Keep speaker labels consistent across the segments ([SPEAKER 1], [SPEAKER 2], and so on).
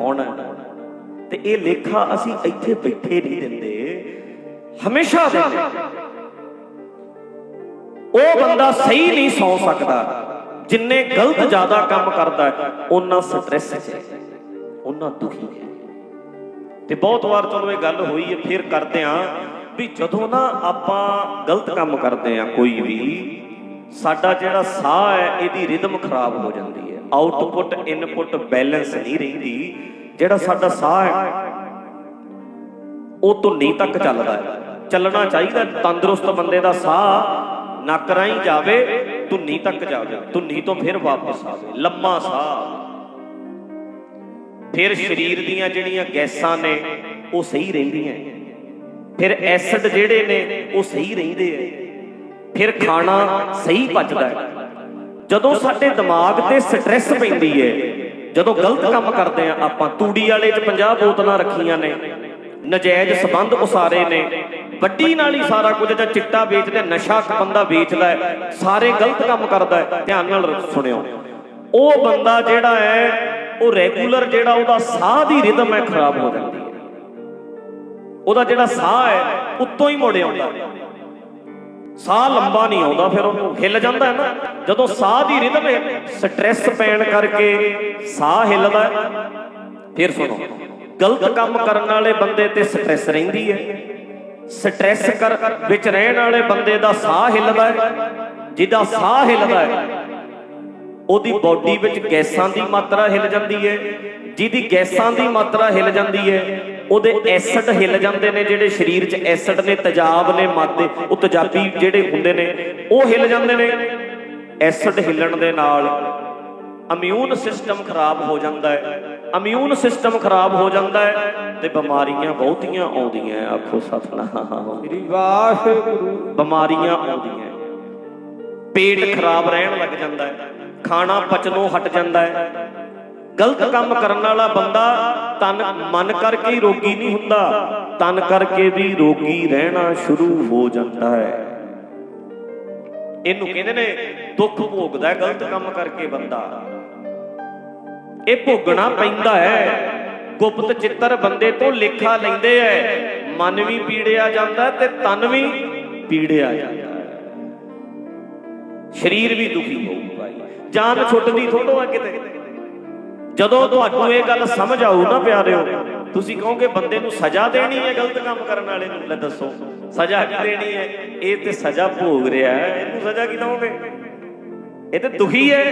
[SPEAKER 1] ਹੋਣਾ। ਤੇ ਇਹ ਲੇਖਾ ਅਸੀਂ ਇੱਥੇ ਬੈਠੇ ਨਹੀਂ ਦਿੰਦੇ। ਹਮੇਸ਼ਾ ਦਿੰਦੇ ਉਹ ਬੰਦਾ ਸਹੀ ਨਹੀਂ ਸੌ ਸਕਦਾ। ਜਿੰਨੇ ਗਲਤ ਜ਼ਿਆਦਾ ਕੰਮ ਕਰਦਾ ਹੈ ਉਹਨਾਂ ਸਟ੍ਰੈਸ ਹੈ। ਉਹਨਾਂ ਦੁਖੀ ਹੈ। ਤੇ ਬਹੁਤ ਵਾਰ ਚਲੋ ਇਹ ਗੱਲ ਹੋਈ ਹੈ, ਫਿਰ ਕਰਦੇ ਆ ਵੀ ਜਦੋਂ ਨਾ ਆਪਾਂ ਗਲਤ ਕੰਮ ਕਰਦੇ ਆ ਕੋਈ ਵੀ, ਸਾਡਾ ਜਿਹੜਾ ਸਾਹ ਹੈ, ਇਹਦੀ ਰਿਦਮ ਖਰਾਬ ਹੋ ਜਾਂਦੀ ਹੈ। ਆਊਟਪੁੱਟ ਇਨਪੁੱਟ ਬੈਲੈਂਸ ਨਹੀਂ ਰਹਿੰਦੀ, ਜਿਹੜਾ ਸਾਡਾ ਸਾਹ ਹੈ, ਉਹ ਧੁੰਨੀ ਤੱਕ ਚੱਲਦਾ ਹੈ। ਚੱਲਣਾ ਚਾਹੀਦਾ, ਤੰਦਰੁਸਤ ਬੰਦੇ ਦਾ ਸਾਹ ਨੱਕ ਰਾਹੀਂ ਜਾਵੇ, ਧੁੰਨੀ ਤੱਕ ਜਾਵੇ, ਧੁੰਨੀ ਤੋਂ ਫਿਰ ਵਾਪਸ ਆਵੇ, ਲੰਮਾ ਸਾਹ। ਫਿਰ ਸਰੀਰ ਦੀਆਂ ਜਿਹੜੀਆਂ ਗੈਸਾਂ ਨੇ, ਉਹ ਸਹੀ ਰਹਿੰਦੀਆਂ ਫਿਰ ਐਸਿਡ ਜਿਹੜੇ ਨੇ, ਉਹ ਸਹੀ ਰਹਿੰਦੇ ਆ। ਫਿਰ ਖਾਣਾ ਸਹੀ ਪਚਦਾ ਹੈ। ਜਦੋਂ ਸਾਡੇ ਦਿਮਾਗ ਤੇ ਸਟ੍ਰੈਸ ਪੈਂਦੀ ਹੈ ਜਦੋਂ ਗਲਤ ਕੰਮ ਕਰਦੇ ਆ, ਆਪਾਂ ਤੂੜੀ ਵਾਲੇ 'ਚ 50 ਬੋਤਲਾਂ ਰੱਖੀਆਂ ਨੇ, ਨਜਾਇਜ਼ ਸਬੰਧ ਉਸਾਰੇ ਨੇ, ਵੱਡੀ ਨਾਲ ਹੀ ਸਾਰਾ ਕੁਝ ਜਾਂ ਚਿੱਟਾ ਵੇਚਦੇ, ਨਸ਼ਾ ਬੰਦਾ ਵੇਚਦਾ ਹੈ ਸਾਰੇ ਗਲਤ ਕੰਮ ਕਰਦਾ ਧਿਆਨ ਨਾਲ ਸੁਣਿਓ। ਉਹ ਬੰਦਾ ਜਿਹੜਾ ਹੈ ਉਹ ਰੈਗੂਲਰ ਜਿਹੜਾ ਉਹਦਾ ਸਾਹ ਦੀ ਰਿਦਮ ਹੈ ਖਰਾਬ ਹੋ ਜਾਂਦੀ ਹੈ ਉਹਦਾ ਜਿਹੜਾ ਸਾਹ ਹੈ ਉੱਤੋਂ ਹੀ ਮੁੜ ਆਉਂਦਾ। ਸਾਹ ਲੰਬਾ ਨਹੀਂ ਆਉਂਦਾ ਫਿਰ ਉਹਨੂੰ, ਹਿੱਲ ਜਾਂਦਾ ਹੈ ਨਾ। ਜਦੋਂ ਸਾਹ ਦੀ ਰਿਦਮ ਸਟ੍ਰੈਸ ਪੈਣ ਕਰਕੇ ਸਾਹ ਹਿੱਲਦਾ ਫਿਰ ਸੁਣੋ, ਗਲਤ ਕੰਮ ਕਰਨ ਵਾਲੇ ਬੰਦੇ ਤੇ ਸਟ੍ਰੈਸ ਰਹਿੰਦੀ ਹੈ। ਸਟ੍ਰੈਸ ਕਰ, ਵਿੱਚ ਰਹਿਣ ਵਾਲੇ ਬੰਦੇ ਦਾ ਸਾਹ ਹਿੱਲਦਾ ਹੈ। ਜਿਹਦਾ ਸਾਹ ਹਿੱਲਦਾ ਹੈ, ਉਹਦੀ ਬਾਡੀ ਵਿੱਚ ਗੈਸਾਂ ਦੀ ਮਾਤਰਾ ਹਿੱਲ ਜਾਂਦੀ ਹੈ। ਜਿਹਦੀ ਗੈਸਾਂ ਦੀ ਮਾਤਰਾ ਹਿੱਲ ਜਾਂਦੀ ਹੈ ਉਹਦੇ ਐਸਿਡ ਹਿੱਲ ਜਾਂਦੇ ਨੇ ਜਿਹੜੇ ਸਰੀਰ 'ਚ ਐਸਿਡ ਨੇ ਤੇਜ਼ਾਬ ਨੇ ਮਾਦੇ ਉਹ ਤੇਜ਼ਾਬੀ ਜਿਹੜੇ ਹੁੰਦੇ ਨੇ ਉਹ ਹਿੱਲ ਜਾਂਦੇ ਨੇ। ਐਸਿਡ ਹਿੱਲਣ ਦੇ ਨਾਲ ਇਮਿਊਨ ਸਿਸਟਮ ਖਰਾਬ ਹੋ ਜਾਂਦਾ ਹੈ। ਇਮਿਊਨ ਸਿਸਟਮ ਖਰਾਬ ਹੋ ਜਾਂਦਾ ਹੈ ਤੇ ਬਿਮਾਰੀਆਂ ਬਹੁਤੀਆਂ ਆਉਂਦੀਆਂ ਆਖੋ ਸਤਨਾਮ।
[SPEAKER 2] ਸ੍ਰੀ ਵਾਹਿਗੁਰੂ।
[SPEAKER 1] ਬਿਮਾਰੀਆਂ ਆਉਂਦੀਆਂ ਪੇਟ ਖਰਾਬ ਰਹਿਣ ਲੱਗ ਜਾਂਦਾ ਹੈ। ਖਾਣਾ ਪਚਣੋਂ ਹਟ ਜਾਂਦਾ ਹੈ। ਗਲਤ ਕੰਮ ਕਰਨ ਵਾਲਾ ਬੰਦਾ ਤਨ ਮਨ ਕਰਕੇ ਹੀ ਰੋਗੀ ਨਹੀਂ ਹੁੰਦਾ। ਤਨ ਕਰਕੇ ਵੀ ਰੋਗੀ ਰਹਿਣਾ ਸ਼ੁਰੂ ਹੋ ਜਾਂਦਾ ਹੈ। ਇਹਨੂੰ ਕਹਿੰਦੇ ਨੇ ਦੁੱਖ ਭੋਗਦਾ ਹੈ ਗਲਤ ਕੰਮ ਕਰਕੇ ਬੰਦਾ। ਇਹ ਭੋਗਣਾ ਪੈਂਦਾ ਹੈ। ਗੁਪਤ ਚਿੱਤਰ ਬੰਦੇ ਤੋਂ ਲੇਖਾ ਲੈਂਦੇ ਐ। ਮਨ ਵੀ ਪੀੜਿਆ ਜਾਂਦਾ ਤੇ ਤਨ ਵੀ ਪੀੜਿਆ ਜਾਂਦਾ। ਸਰੀਰ ਵੀ ਦੁਖੀ ਹੋਊਗਾ। ਜਾਨ ਛੁੱਟਦੀ ਥੋੜੋ ਆ ਕਿਤੇ ਜਦੋਂ ਤੁਹਾਨੂੰ ਇਹ ਗੱਲ ਸਮਝ ਆਊ ਨਾ ਪਿਆਰਿਓ, ਤੁਸੀਂ ਕਹੋਗੇ ਬੰਦੇ ਨੂੰ ਸਜ਼ਾ ਦੇਣੀ ਹੈ ਗਲਤ ਕੰਮ ਕਰਨ ਵਾਲੇ ਨੂੰ? ਲੈ ਦੱਸੋ, ਸਜ਼ਾ ਕੀ ਦੇਣੀ ਹੈ? ਇਹ ਤੇ ਸਜ਼ਾ ਭੋਗ ਰਿਹਾ ਹੈ, ਇਹਨੂੰ ਸਜ਼ਾ ਕੀ ਦਵੋਗੇ? ਇਹ ਤੇ ਦੁਖੀ ਹੈ।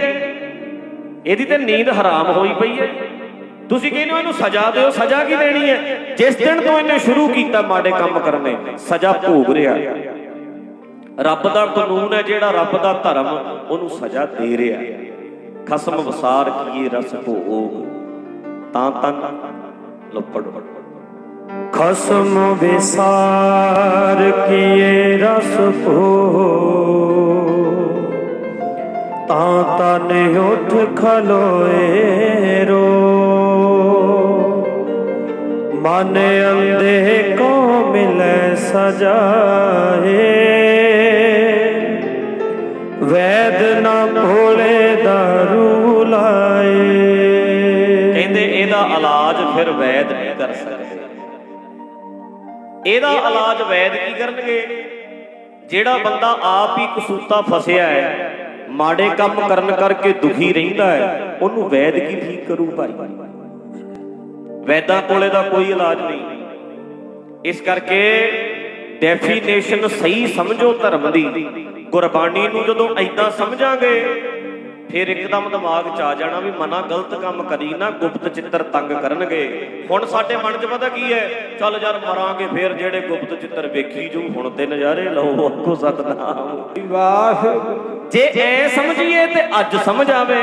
[SPEAKER 1] ਇਹਦੀ ਤੇ ਨੀਂਦ ਹਰਾਮ ਹੋਈ ਪਈ ਹੈ। ਤੁਸੀਂ ਕਹਿੰਦੇ ਹੋ ਇਹਨੂੰ ਸਜ਼ਾ ਦਿਓ, ਸਜ਼ਾ ਕੀ ਦੇਣੀ ਹੈ? ਜਿਸ ਦਿਨ ਤੋਂ ਇਹਨੇ ਸ਼ੁਰੂ ਕੀਤਾ ਮਾੜੇ ਕੰਮ ਕਰਨੇ, ਸਜ਼ਾ ਭੋਗ ਰਿਹਾ ਰੱਬ ਦਾ ਕਾਨੂੰਨ ਹੈ ਜਿਹੜਾ ਰੱਬ ਦਾ ਧਰਮ, ਉਹਨੂੰ ਸਜ਼ਾ ਦੇ ਰਿਹਾ ਖਸਮ ਵਸਾਰ ਕੀਏ ਰਸ ਭੋਗ, ਤਾਂ ਤਨ ਲੱਪੜ।
[SPEAKER 2] ਖਸਮ ਵਿਸਾਰ ਕੀਏ ਰਸ ਭੋ ਤਾਂ ਤਨ ਉਠ ਖਲੋਏ ਰੋ। ਮਨ ਅੰਦੇ ਕੋ ਮਿਲੇ ਸਜਾਏ
[SPEAKER 1] ਫਿਰ ਵੈਦ ਨਹੀਂ ਕਰ ਸਕਦੇ। ਇਹਦਾ ਇਲਾਜ ਵੈਦ ਕੀ ਕਰਨਗੇ? ਜਿਹੜਾ ਬੰਦਾ ਆਪ ਹੀ ਕਸੂਤਾ ਫਸਿਆ ਹੈ, ਮਾੜੇ ਕੰਮ ਕਰਨ ਕਰਕੇ ਦੁਖੀ ਰਹਿੰਦਾ ਹੈ, ਉਹਨੂੰ ਵੈਦ ਕੀ ਠੀਕ ਕਰੂ ਭਾਈ? ਵੈਦਾਂ ਕੋਲੇ ਦਾ ਕੋਈ ਇਲਾਜ ਨਹੀਂ। ਇਸ ਕਰਕੇ ਡੈਫੀਨੇਸ਼ਨ ਸਹੀ ਸਮਝੋ ਧਰਮ ਦੀ। ਗੁਰਬਾਣੀ ਨੂੰ ਜਦੋਂ ਐਦਾਂ ਸਮਝਾਂਗੇ ਫਿਰ ਇੱਕਦਮ ਦਿਮਾਗ 'ਚ ਆ ਜਾਣਾ ਵੀ ਮਨਾ ਗਲਤ ਕੰਮ ਕਰੀ ਨਾ ਗੁਪਤ ਚਿੱਤਰ ਤੰਗ ਕਰਨਗੇ। ਹੁਣ ਸਾਡੇ ਮਨ 'ਚ ਪਤਾ ਕੀ ਹੈ? ਚੱਲ ਯਾਰ ਮਰਾਂਗੇ ਫਿਰ ਜਿਹੜੇ ਗੁਪਤ ਚਿੱਤਰ ਵੇਖੀ ਜੂ ਹੁਣ ਤੇ ਨਜ਼ਾਰੇ ਲਓ ਅੱਗੋ ਸਤਨਾਮ।
[SPEAKER 2] ਵਾਹਿਗੁਰੂ
[SPEAKER 1] ਜੇ ਐ ਸਮਝੀਏ ਤੇ ਅੱਜ ਸਮਝ ਆਵੇ।